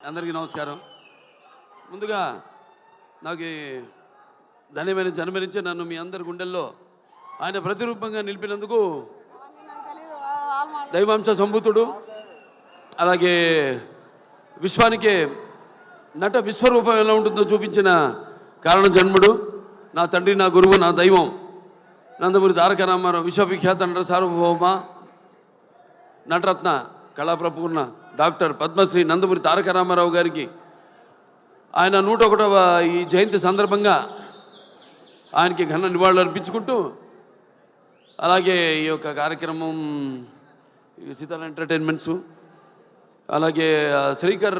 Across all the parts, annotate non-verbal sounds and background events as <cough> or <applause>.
అందరికీ నమస్కారం. ముందుగా నాకు ధన్యమైన జన్మనిచ్చి నన్ను మీ అందరి గుండెల్లో ఆయన ప్రతిరూపంగా నిలిపినందుకు దైవాంశ సంభూతుడు అలాగే విశ్వానికి నట విశ్వరూపం ఎలా ఉంటుందో చూపించిన కారణ జన్ముడు నా తండ్రి నా గురువు నా దైవం నందమూరి తారక రామారావు విశ్వవిఖ్యాత నట సార్వభౌమ నటరత్న కళాప్రపూర్ణ డాక్టర్ పద్మశ్రీ నందమూరి తారక రామారావు గారికి ఆయన నూట ఒకటవ ఈ జయంతి సందర్భంగా ఆయనకి ఘన నివాళులు అర్పించుకుంటూ అలాగే ఈ యొక్క కార్యక్రమం ఈ సీతాల ఎంటర్టైన్మెంట్స్ అలాగే శ్రీకర్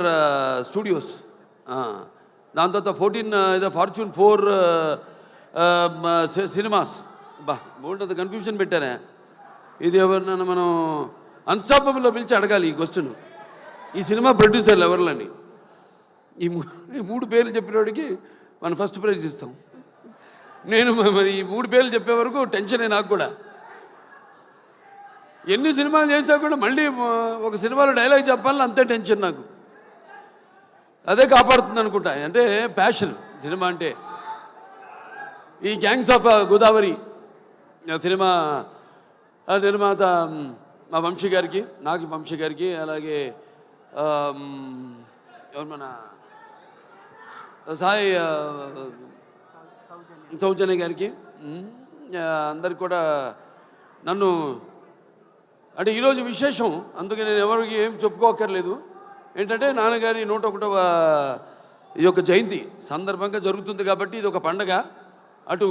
స్టూడియోస్ దాని తర్వాత ఫోర్టీన్ ఏదో ఫార్చ్యూన్ ఫోర్ సినిమాస్. బా బాగుంటుంది కన్ఫ్యూజన్ పెట్టారే ఇది ఎవరినైనా మనం అన్స్టాపబుల్లో పిలిచి అడగాలి ఈ క్వశ్చన్. ఈ సినిమా ప్రొడ్యూసర్లు ఎవరులని? ఈ ఈ మూడు పేర్లు చెప్పినోడికి మనం ఫస్ట్ ప్రైజ్ ఇస్తాం. నేను మరి ఈ మూడు పేర్లు చెప్పే వరకు టెన్షనే నాకు కూడా. ఎన్ని సినిమాలు చేసినా కూడా మళ్ళీ ఒక సినిమాలో డైలాగ్ చెప్పాలని అంతే టెన్షన్ నాకు. అదే కాపాడుతుంది అనుకుంటా. అంటే ప్యాషన్ సినిమా అంటే. ఈ గ్యాంగ్స్ ఆఫ్ గోదావరి సినిమా నిర్మాత మా వంశీ గారికి నాకు వంశీ గారికి అలాగే ఆ, మన సాయి సౌజన్య గారికి మ్, అందరికి కూడా నన్ను అంటే ఈరోజు విశేషం అందుకే నేను ఎవరికి ఏం చెప్పుకోకర్లేదు ఏంటంటే నాన్నగారి నూట ఒకటవ ఈ యొక్క జయంతి సందర్భంగా జరుగుతుంది కాబట్టి ఇది ఒక పండగ. అటు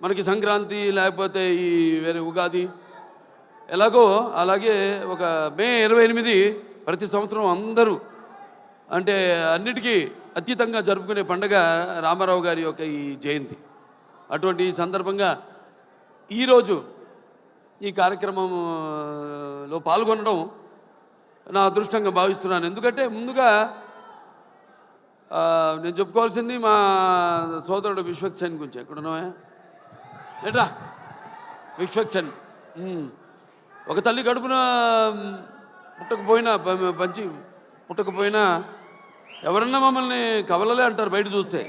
మనకి సంక్రాంతి లేకపోతే ఈ వేరే ఉగాది ఎలాగో అలాగే ఒక మే ఇరవై ఎనిమిది ప్రతి సంవత్సరం అందరూ అంటే అన్నిటికీ అతీతంగా జరుపుకునే పండగ రామారావు గారి యొక్క ఈ జయంతి. అటువంటి ఈ సందర్భంగా ఈరోజు ఈ కార్యక్రమంలో పాల్గొనడం నా అదృష్టంగా భావిస్తున్నాను. ఎందుకంటే ముందుగా నేను చెప్పుకోవాల్సింది మా సోదరుడు విశ్వక్సేన్ గురించి. ఎక్కడున్నావా? ఏట్రా? విశ్వక్సేన్ ఒక తల్లి కడుపున పుట్టకపోయినా ప- పంచి పుట్టకపోయినా ఎవరన్నా మమ్మల్ని కవలలే అంటారు బయట చూస్తే.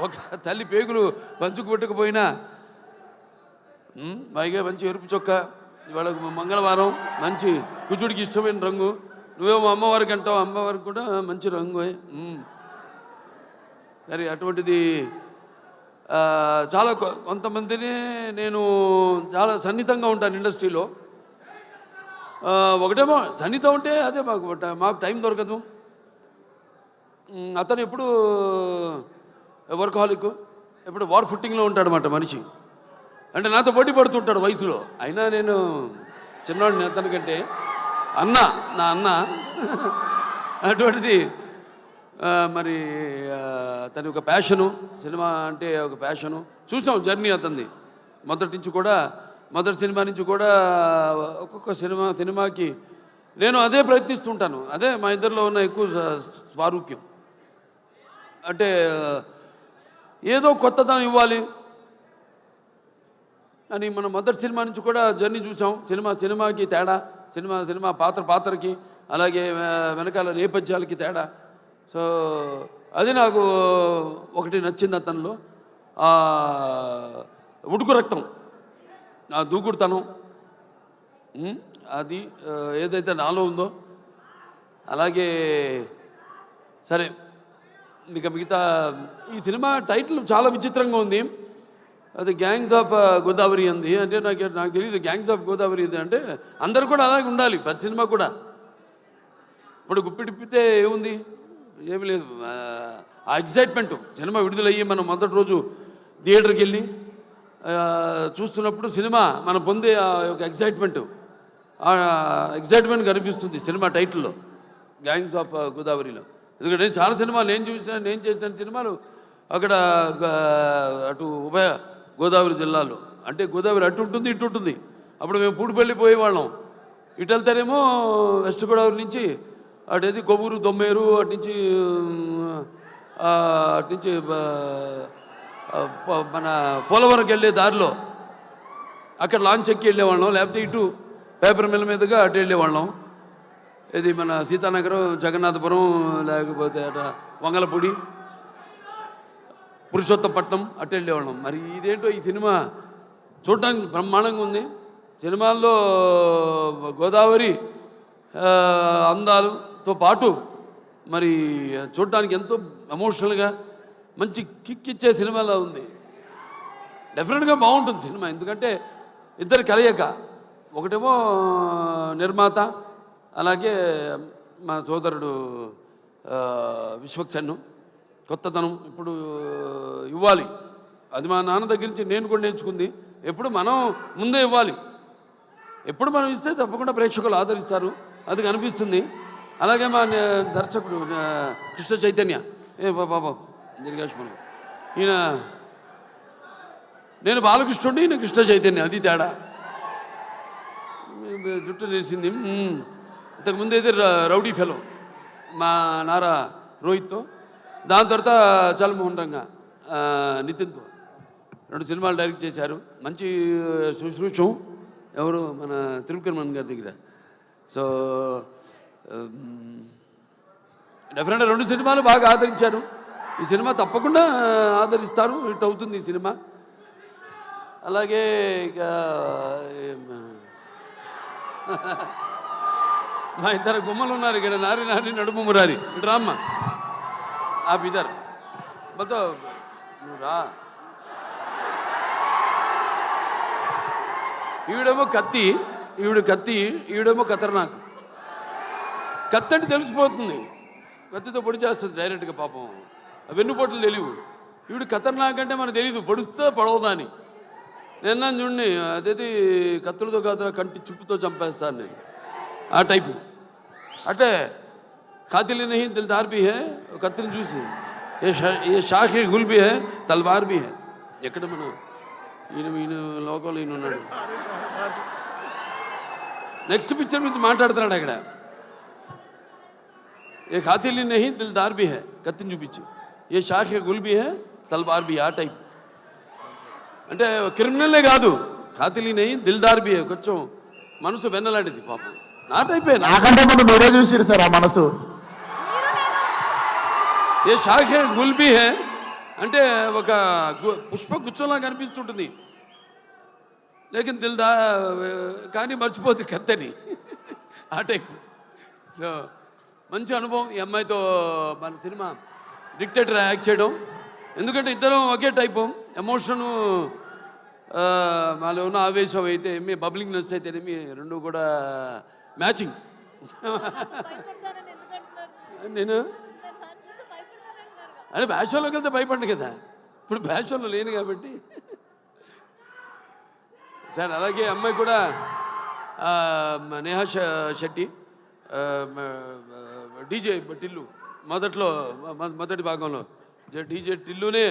ఒక తల్లి పేగులు పంచుకు పుట్టకపోయినా పైగా మంచి ఎరుపు చొక్క ఇవాళ మంగళవారం మంచి కుచుడికి ఇష్టమైన రంగు. నువ్వేమో అమ్మవారికి అంటావు అమ్మవారికి కూడా మంచి రంగు సరే మరి అటువంటిది చాలా కొ- కొంతమందిని నేను చాలా సన్నిహితంగా ఉంటాను ఇండస్ట్రీలో. ఒకటేమో సన్నిహితం ఉంటే అదే మాకు మాకు టైం దొరకదు. అతను ఎప్పుడు వర్కాలిక్ ఎప్పుడు వార్ ఫుట్టింగ్లో ఉంటాడనమాట మనిషి. అంటే నాతో పోటీ పడుతుంటాడు వయసులో. అయినా నేను చిన్నవాడిని అతనికంటే అన్న నా అన్న. అటువంటిది మరి తన ఒక ప్యాషను సినిమా అంటే ఒక ప్యాషను. చూసాం జర్నీ అతనిది. మొదటి నుంచి కూడా మొదటి సినిమా నుంచి కూడా ఒక్కొక్క సినిమా సినిమాకి నేను అదే ప్రయత్నిస్తుంటాను. అదే మా ఇద్దరిలో ఉన్న ఎక్కువ స్వారూప్యం. అంటే ఏదో కొత్తదనం ఇవ్వాలి. అని మన మొదటి సినిమా నుంచి కూడా జర్నీ చూసాం. సినిమా సినిమాకి తేడా సినిమా సినిమా పాత్ర పాత్రకి అలాగే వె- వెనకాల నేపథ్యాలకి తేడా. సో అది నాకు ఒకటి నచ్చింది అతనిలో. ఉడుకు రక్తం. ఆ దూకుడుతనం. అది ఏదైతే నాలో ఉందో. అలాగే సరే ఇక మిగతా ఈ సినిమా టైటిల్ చాలా విచిత్రంగా ఉంది. అది గ్యాంగ్స్ ఆఫ్ గోదావరి అంది. అంటే నాకు నాకు తెలియదు గ్యాంగ్స్ ఆఫ్ గోదావరి ఇది అంటే అందరు కూడా అలాగే ఉండాలి ప్రతి సినిమా కూడా. ఇప్పుడు గుప్పిడిప్పితే ఏముంది? ఏమి లేదు. ఆ, ఎగ్జైట్మెంట్ సినిమా విడుదలయ్యి మనం మొదటి రోజు థియేటర్కి వెళ్ళి చూస్తున్నప్పుడు సినిమా మనం పొందే ఆ యొక్క ఎగ్జైట్మెంట్ ఆ ఎగ్జైట్మెంట్ కనిపిస్తుంది సినిమా టైటిల్లో గ్యాంగ్స్ ఆఫ్ గోదావరిలో ఎందుకంటే నేను చాలా సినిమాలు నేను చూసిన నేను చేసిన సినిమాలు అక్కడ అటు ఉభయ గోదావరి జిల్లాలో. అంటే గోదావరి అటు ఉంటుంది ఇటు ఉంటుంది. అప్పుడు మేము పూడిపల్లి పోయేవాళ్ళం. ఇటు వెళ్తారేమో వెస్ట్ గోదావరి నుంచి అటు ఏది కొవ్వూరు దొమ్మేరు అటు నుంచి అటు నుంచి మన పోలవరంకి వెళ్ళే దారిలో అక్కడ లాంచ్ ఎక్కి వెళ్ళేవాళ్ళం లేకపోతే ఇటు పేపర్ మిల్ మీదుగా అటు వెళ్ళేవాళ్ళం. ఇది మన సీతానగరం జగన్నాథపురం లేకపోతే అట వంగలపూడి పురుషోత్తపట్నం అటు వెళ్ళేవాళ్ళం. మరి ఇదేంటో ఈ సినిమా చూడటానికి బ్రహ్మాండంగా ఉంది. సినిమాల్లో గోదావరి అందాలు తో పాటు మరి చూడటానికి ఎంతో ఎమోషనల్గా మంచి కిక్ ఇచ్చే సినిమాలా ఉంది. డెఫినెట్గా బాగుంటుంది సినిమా. ఎందుకంటే ఇద్దరు కలయిక. ఒకటేమో నిర్మాత అలాగే మా సోదరుడు విశ్వక్సన్ను కొత్తదనం. ఇప్పుడు ఇవ్వాలి. అది మా నాన్న దగ్గర నుంచి నేను కూడా నేర్చుకుంది. ఎప్పుడు మనం ముందే ఇవ్వాలి. ఎప్పుడు మనం ఇస్తే తప్పకుండా ప్రేక్షకులు ఆదరిస్తారు. అది కనిపిస్తుంది. అలాగే మా దర్శకుడు కృష్ణ చైతన్య. ఏ బాబా దీర్ఘాష్మను ఈయన నేను బాలకృష్ణుడిని ఈయన కృష్ణ చైతన్య అది తేడా. జుట్టు నేసింది ఇంతకుముందు అయితే ర- రౌడీ ఫెలో మా నారా రోహిత్తో. దాని తర్వాత చలమోహన్ రంగ నితిన్తో. రెండు సినిమాలు డైరెక్ట్ చేశారు. మంచి శుశ్రూషం. ఎవరు? మన త్రివిక్రమణ్ గారి దగ్గర. సో డెఫినెట్గా రెండు సినిమాలు బాగా ఆదరించారు. ఈ సినిమా తప్పకుండా ఆదరిస్తారు. హిట్ అవుతుంది ఈ సినిమా. అలాగే ఇక <laughs> మా ఇద్దరు గుమ్మలు ఉన్నారు ఇక్కడ. నారి నారి నడుము మురారి. ఇటు రామ్మ. ఆ బిదర్. మొత్తం రా. ఈవిడేమో కత్తి ఈవిడ కత్తి ఈవిడేమో ఖతర్నాక్. కత్తంటే తెలిసిపోతుంది. కత్తితో పొడి చేస్తుంది డైరెక్ట్గా పాపం. వెన్నుపోట్లు తెలియవు. ఇప్పుడు ఖతర్నాకంటే మనకు తెలియదు పొడిస్తే పొడవదా అని నిన్న చూడండి అదేది కత్తులతో కాదు కంటి చుప్పుతో చంపేస్తాను నేను. ఆ టైపు. అంటే కాతిలి నహి తెలి బి హే కత్తిని చూసి. ఏ షా ఏ షాఖే గుల్ బి హే తల్వార్ బి హే. ఎక్కడ మనం ఈయన ఈయన లోకంలో ఈయన ఉన్నాడు. నెక్స్ట్ పిక్చర్ గురించి మాట్లాడుతున్నాడు అక్కడ. ఏ ఖాతిలి నహీ దిల్దార్ भी है కత్తిని చూపించి ఏ షాఖే గుల్ भी है తల్వార్ भी है, ఆ టైప్ అంటే క్రిమినలే కాదు ఖాతిలి నహీ దిల్దార్ भी है కొంచెం మనసు వెన్నలాంటిది పాపం నా టైపే నా నాకంటే ముందు మీరే చూసిరు సార్ ఆ మనసు ఏ షాఖ గుల్బీ హే అంటే ఒక గు- పుష్ప గుచ్చంలా కనిపిస్తుంటుంది లేకిన్ దిల్దా కానీ మర్చిపోద్ది కత్తని ఆ టైప్ సో మంచి అనుభవం. ఈ అమ్మాయితో మన సినిమా డిక్టేటర్ యాక్ట్ చేయడం. ఎందుకంటే ఇద్దరం ఒకే టైపు. ఎమోషను మాలో ఉన్న ఆవేశం అయితే ఏమి బబ్లింగ్నెస్ అయితే ఏమి రెండు కూడా మ్యాచింగ్. నేను? అదే బ్యాషోలోకి వెళ్తే భయపడ్డు కదా. ఇప్పుడు బ్యాషోలో లేను కాబట్టి. సార్ అలాగే అమ్మాయి కూడా నేహా శెట్టి డీజే టిల్లు మొదట్లో మొదటి భాగంలో. డీజే టిల్లునే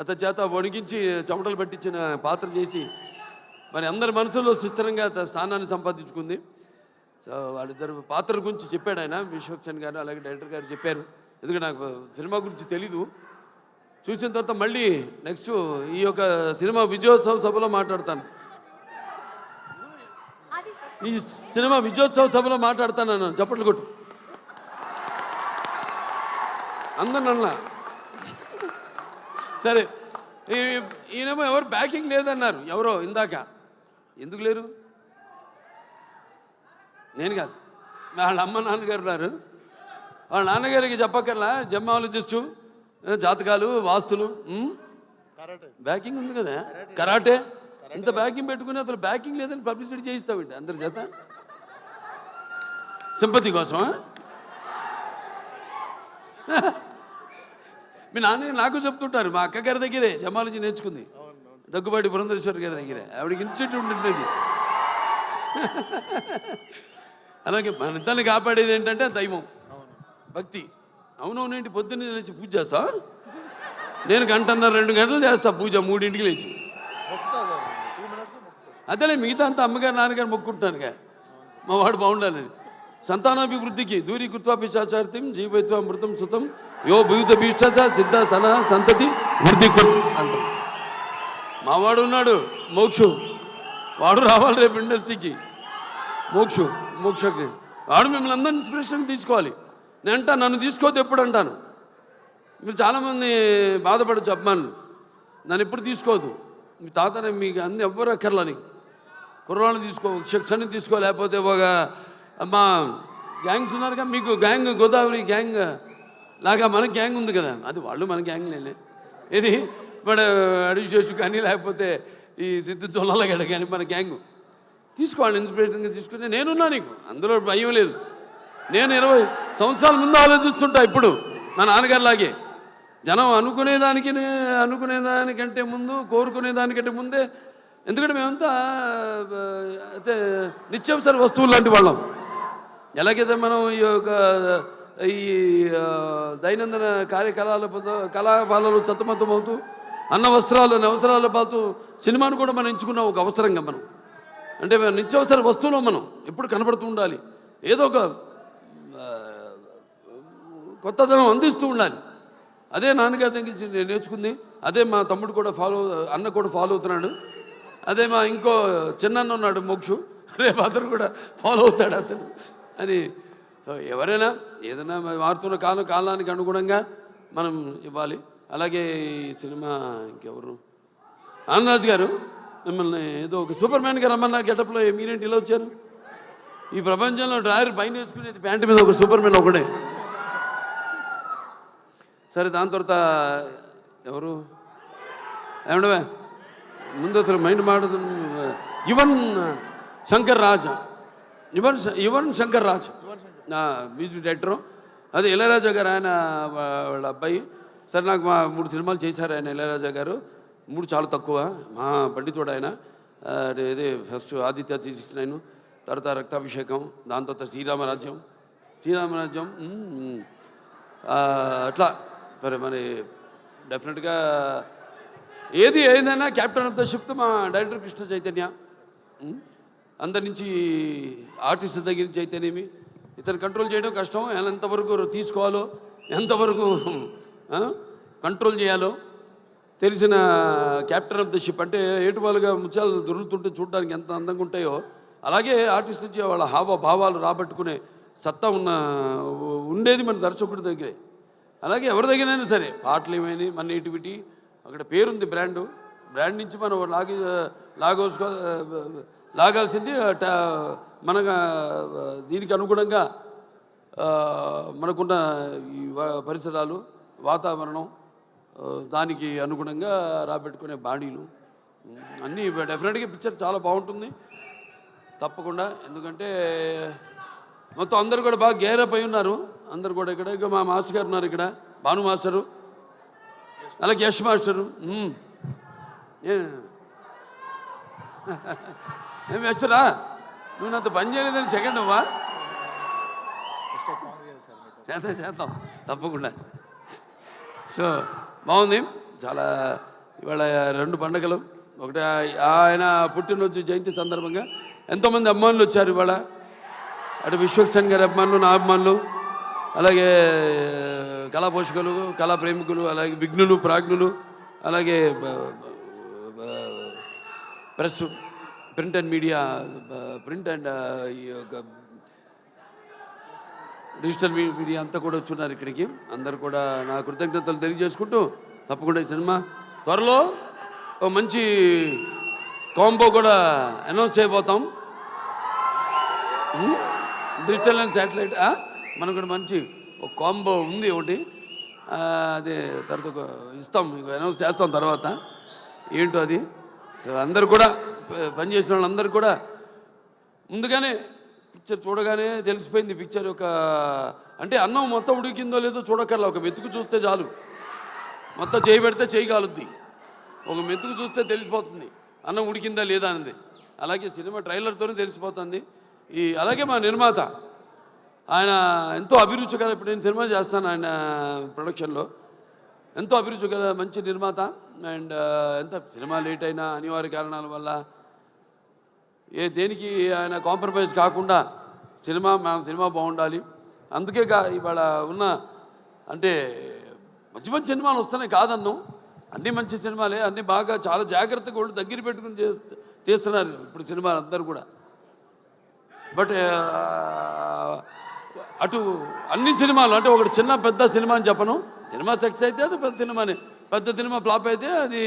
అతని చేత వణికించి చెమటలు పట్టించిన పాత్ర చేసి మరి అందరి మనసులో సుస్థిరంగా స్థానాన్ని సంపాదించుకుంది. సో వాళ్ళిద్దరు పాత్ర గురించి చెప్పాడు ఆయన విశ్వక్సేన్ గారు అలాగే డైరెక్టర్ గారు చెప్పారు. ఎందుకంటే నాకు సినిమా గురించి తెలీదు. చూసిన తర్వాత మళ్ళీ నెక్స్ట్ ఈ యొక్క సినిమా విజయోత్సవ సభలో మాట్లాడతాను. ఈ సినిమా విజయోత్సవ సభలో మాట్లాడతాను చప్పట్లు కొట్టు. అందరు నన్న సరే ఈయనేమో ఎవరు బ్యాకింగ్ లేదన్నారు. ఎవరో ఇందాక. ఎందుకు లేరు? నేను కాదు. వాళ్ళ అమ్మ నాన్నగారు ఉన్నారు. వాళ్ళ నాన్నగారికి చెప్పక్కర్లా? జమ్మాలజిస్టు జాతకాలు వాస్తులు? బ్యాకింగ్ ఉంది కదా? కరాటే. ఇంత బ్యాకింగ్ పెట్టుకుని అసలు బ్యాకింగ్ లేదని పబ్లిసిటీ చేయిస్తామండి అందరి చేత? సింపతి కోసమా? మీ నాన్న నాకు చెప్తుంటారు మా అక్క గారి దగ్గరే జమాలజీ నేర్చుకుంది. దగ్గుబాటి పురంధరేశ్వరి గారి దగ్గరే. ఆవిడకి ఇన్స్టిట్యూట్ ఉంటుంది <laughs> అలాగే మన ఇద్దరిని కాపాడేది ఏంటంటే దైవం. భక్తి. అవునవునేంటి పొద్దున్నే లేచి పూజ చేస్తా? నేను గంటన్నర రెండు గంటలు చేస్తా పూజ మూడింటికి లేచి. అదేలే మిగతా అంతా అమ్మగారు నాన్నగారు మొక్కుంటున్నానుగా మా వాడు బాగుండాలని. సంతానాభివృద్ధికి దూరీకృత్వ పిశాచార్థం జీవైత్వ మృతం సుతం యో భూత భీష్ట సిద్ధ సన సంతతి వృద్ధి కృత్ అంటాం. ఉన్నాడు మోక్షు. వాడు రావాలి రేపు ఇండస్ట్రీకి. మోక్షు మోక్షకి వాడు మిమ్మల్ని అందరిని ఇన్స్పిరేషన్ తీసుకోవాలి. నేను అంటా నన్ను తీసుకోవద్దు ఎప్పుడు అంటాను. మీరు చాలామంది బాధపడచ్చు అభిమానులు. నన్ను ఎప్పుడు తీసుకోవద్దు. మీ తాతనే మీకు అన్ని ఎవ్వరు అక్కర్లని. కుర్రాళ్ళు తీసుకో శిక్షణ తీసుకో లేకపోతే ఒక మా గ్యాంగ్స్ ఉన్నారుగా మీకు గ్యాంగ్ గోదావరి గ్యాంగ్ లాగా మన గ్యాంగ్ ఉంది కదా. అది వాళ్ళు మన గ్యాంగ్లేనే ఇది మన అడివిశేషు కానీ లేకపోతే ఈ సిద్ధు జొన్నలగడ్డ కానీ మన గ్యాంగ్ తీసుకోవాలి ఇన్స్పిరేషన్గా తీసుకుంటే నేనున్నా నీకు. అందులో భయం లేదు. నేను ఇరవై సంవత్సరాల ముందు ఆలోచిస్తుంటా ఇప్పుడు మా నాన్నగారిలాగే. జనం అనుకునేదానికి అనుకునేదానికంటే ముందు కోరుకునేదానికంటే ముందే. ఎందుకంటే మేమంతా అయితే నిత్యావసర వస్తువులు లాంటి వాళ్ళం. ఎలాగైతే మనం ఈ యొక్క ఈ దైనందిన దైనందిన కళాపాలలు కళాపాలలో అవుతూ అన్న వస్త్రాలు అవసరాలు పాతూ సినిమాను కూడా మనం ఎంచుకున్నాం ఒక అవసరంగా మనం. అంటే నిత్యవసర నిత్యావసర వస్తువులు మనం ఎప్పుడు కనబడుతూ ఉండాలి. ఏదో ఒక కొత్తదనం అందిస్తూ ఉండాలి. అదే నాన్నగారి దగ్గర నేను నేర్చుకుంది. అదే మా తమ్ముడు కూడా ఫాలో అన్న కూడా ఫాలో అవుతున్నాడు. అదే మా ఇంకో చిన్న ఉన్నాడు మోక్షు. రేపు అతను కూడా ఫాలో అవుతాడు అతను. అని. సో ఎవరైనా ఏదైనా మారుతున్న కాలం కాలానికి అనుగుణంగా మనం ఇవ్వాలి. అలాగే ఈ సినిమా ఇంకెవరు? ఆనరాజు గారు మిమ్మల్ని ఏదో ఒక సూపర్ మ్యాన్గా రమ్మన్న గెటప్లో మీరేంటి ఇలా వచ్చారు? ఈ ప్రపంచంలో డ్రాయర్ పైన వేసుకునేది ప్యాంటు మీద ఒక సూపర్ మ్యాన్ ఒకడే. సరే దాని తర్వాత ఎవరు? ఏమండవే? ముందు అసలు మైండ్ మాడదు. యువన్ శంకర్ రాజా. Yuvan Yuvan Shankar Raj music director. అదే ఇళయరాజా గారు ఆయన వాళ్ళ అబ్బాయి. సరే నాకు మా మూడు సినిమాలు చేశారు ఆయన ఇళయరాజా గారు. మూడు చాలా తక్కువ. మా పండితుడు ఆయన. ఇది first Aditya three six nine తర్వాత రక్తాభిషేకం దాని తర్వాత శ్రీరామరాజ్యం. శ్రీరామరాజ్యం అట్లా. మరి మరి డెఫినెట్గా ఏది ఏదైనా క్యాప్టెన్ ఆఫ్ ద మా డైరెక్టర్ కృష్ణ చైతన్య. అందరి నుంచి ఆర్టిస్ట్ దగ్గర నుంచి అయితేనేమి ఇతను కంట్రోల్ చేయడం కష్టం ఎంతవరకు తీసుకోవాలో ఎంతవరకు కంట్రోల్ చేయాలో. తెలిసిన క్యాప్టెన్ ఆఫ్ ద షిప్ అంటే ఏటువాలుగా ముత్యాలు దొరుకుతుంటే చూడడానికి ఎంత అందంగా ఉంటాయో అలాగే ఆర్టిస్ట్ నుంచి వాళ్ళ హావ భావాలు రాబట్టుకునే సత్తా ఉన్న ఉండేది మన దర్శకుడి దగ్గరే. అలాగే ఎవరి దగ్గరైనా సరే పాటలు ఏమైనా మన నేటివిటీ అక్కడ పేరుంది బ్రాండు. బ్రాండ్ నుంచి మనం లాగే లాగోసుకో లాగాల్సింది ట- మన దీనికి అనుగుణంగా మనకున్న ఈ పరిసరాలు వాతావరణం దానికి అనుగుణంగా రాబెట్టుకునే బాడీలు అన్నీ డెఫినెట్గా పిక్చర్ చాలా బాగుంటుంది. తప్పకుండా ఎందుకంటే మొత్తం అందరు కూడా బాగా గేరప్ అయి ఉన్నారు. అందరు కూడా ఇక్కడ ఇక మా మాస్టర్ గారు ఉన్నారు ఇక్కడ భాను మాస్టరు అలాగే యశ్ మాస్టరు ఏ. ఏం యశ్రా నువ్వు నాతో పని చేయలేదని సెకండ్ అవ్వా చేద్దాం చేద్దాం. తప్పకుండా. సో బాగుంది. చాలా ఇవాళ రెండు పండగలు. ఒకటి ఆయన పుట్టినరోజు జయంతి సందర్భంగా ఎంతోమంది అభిమానులు వచ్చారు ఇవాళ. అటు విశ్వక్సేన్ గారి అభిమానులు నా అభిమానులు అలాగే కళా పోషకులు కళా ప్రేమికులు అలాగే విఘ్నులు ప్రాజ్ఞులు అలాగే press print and media print and ఈ యొక్క డిజిటల్ మీడియా అంతా కూడా వచ్చున్నారు ఇక్కడికి. అందరు కూడా నా కృతజ్ఞతలు తెలియజేసుకుంటూ తప్పకుండా ఈ సినిమా త్వరలో ఓ మంచి కాంబో కూడా అనౌన్స్ చేయబోతాం. డిజిటల్ అండ్ శాటిలైట్ మనకు కూడా మంచి ఒక కాంబో ఉంది ఒకటి. అదే తర్వాత ఇస్తాం అనౌన్స్ చేస్తాం తర్వాత. ఏంటో అది? అందరు కూడా పనిచేసిన వాళ్ళందరూ కూడా ముందుగానే పిక్చర్ చూడగానే తెలిసిపోయింది. పిక్చర్ యొక్క అంటే అన్నం మొత్తం ఉడికిందో లేదో చూడక్కర్లా. ఒక మెతుకు చూస్తే చాలు. మొత్తం చేయి పెడితే చేయి కాలుద్ది. ఒక మెతుకు చూస్తే తెలిసిపోతుంది. అన్నం ఉడికిందా లేదా అనేది. అలాగే సినిమా ట్రైలర్తోనే తెలిసిపోతుంది. ఈ అలాగే మా నిర్మాత ఆయన ఎంతో అభిరుచి ఇప్పుడు నేను సినిమా చేస్తాను ఆయన ప్రొడక్షన్లో ఎంతో అభిరుచి గల మంచి నిర్మాత. అండ్ ఎంత సినిమా లేట్ అయినా అనివార్య కారణాల వల్ల ఏ దేనికి ఆయన కాంప్రమైజ్ కాకుండా సినిమా మన సినిమా బాగుండాలి. అందుకే కా ఇవాళ ఉన్న అంటే మంచి మంచి సినిమాలు వస్తున్నాయి కాదన్ను. అన్ని మంచి సినిమాలే అన్ని బాగా చాలా జాగ్రత్తగా వాళ్ళు దగ్గర పెట్టుకుని చేస్తు చేస్తున్నారు ఇప్పుడు సినిమాలు అందరూ కూడా. బట్ అటు అన్ని సినిమాలు అంటే ఒకటి చిన్న పెద్ద సినిమా అని చెప్పను. సినిమా సక్సెస్ అయితే అది పెద్ద సినిమానే. పెద్ద సినిమా ఫ్లాప్ అయితే అది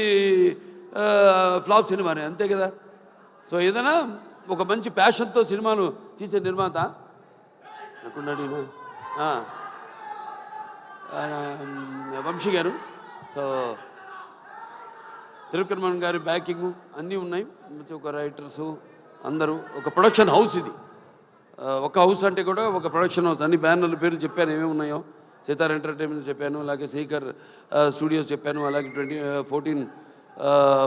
ఫ్లాప్ సినిమానే అంతే కదా? సో ఏదైనా ఒక మంచి ప్యాషన్తో సినిమాను తీసే నిర్మాత. ఎక్కడున్నాడు నేను వంశీ గారు. సో త్రివిక్రమణ్ గారి బ్యాకింగ్ అన్నీ ఉన్నాయి. ప్రతి ఒక్క రైటర్సు అందరూ. ఒక ప్రొడక్షన్ హౌస్ ఇది. ఒక హౌస్ అంటే కూడా ఒక ప్రొడక్షన్ హౌస్. అన్ని బ్యానర్ల పేర్లు చెప్పాను ఏమేమి ఉన్నాయో. సితార్ ఎంటర్టైన్మెంట్ చెప్పాను అలాగే శ్రీకర్ స్టూడియోస్ చెప్పాను అలాగే twenty fourteen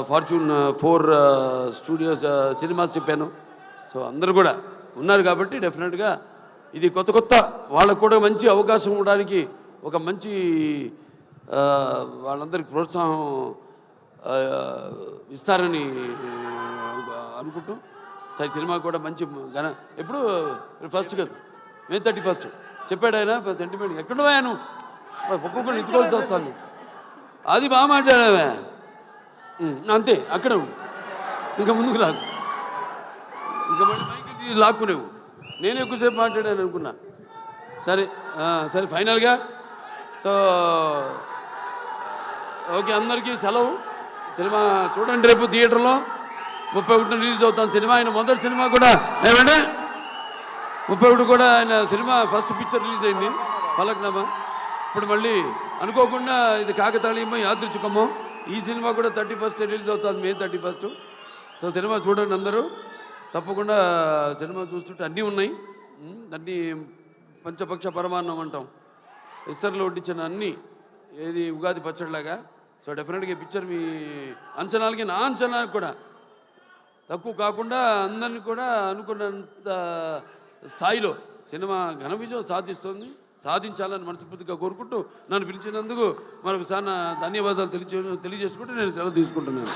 fortune four studios cinemas చెప్పాను. సో అందరు కూడా ఉన్నారు కాబట్టి డెఫినెట్గా ఇది కొత్త కొత్త వాళ్ళకు కూడా మంచి అవకాశం ఇవ్వడానికి ఒక మంచి వాళ్ళందరికీ ప్రోత్సాహం ఇస్తారని అనుకుంటూ సరే సినిమా కూడా మంచి ఘన ఎప్పుడు ఫస్ట్ కదా. మే థర్టీ ఫస్ట్ చెప్పాడు ఆయన సెంటిమెంట్ ఎక్కడ పోయాను ఒక్కొక్కరు ఎత్తుకోవాల్సి వస్తాను అది బాగా మాట్లాడావే. అంతే అక్కడ ఇంకా ముందుకు రాకు. ఇంకా మళ్ళీ మైకి లాక్కునేవు. నేను ఎక్కువసేపు మాట్లాడాను అనుకున్నా. సరే సరే ఫైనల్గా. సో ఓకే అందరికీ సెలవు. సినిమా చూడండి రేపు థియేటర్లో. ముప్పై ఒకటిన రిలీజ్ అవుతాను సినిమా ఆయన మొదటి సినిమా కూడా ఏమంటే ముప్పై ఒకటి కూడా ఆయన సినిమా ఫస్ట్ పిక్చర్ రిలీజ్ అయింది ఫలక్నామా ఇప్పుడు మళ్ళీ అనుకోకుండా ఇది కాకతాళీయమో యాదృచ్ఛికమో ఈ సినిమా కూడా థర్టీ ఫస్ట్ రిలీజ్ అవుతుంది May thirty first. So cinema చూడండి అందరూ. తప్పకుండా సినిమా చూస్తుంటే అన్నీ ఉన్నాయి. అన్నీ పంచపక్ష పరమాన్నం అంటాం. ఇస్తర్లో వడ్డించిన అన్నీ ఏది ఉగాది పచ్చడిలాగా. సో డెఫినెట్గా ఈ పిక్చర్ మీ అంచనాలకి నా అంచనాలకు కూడా తక్కువ కాకుండా అందరినీ కూడా అనుకున్నంత స్థాయిలో సినిమా ఘన విజయం సాధిస్తుంది. సాధించాలని మనస్ఫూర్తిగా కోరుకుంటూ నన్ను పిలిచినందుకు మరొకసారి నా ధన్యవాదాలు తెలియజే తెలియజేసుకుంటూ నేను సెలవు తీసుకుంటున్నాను.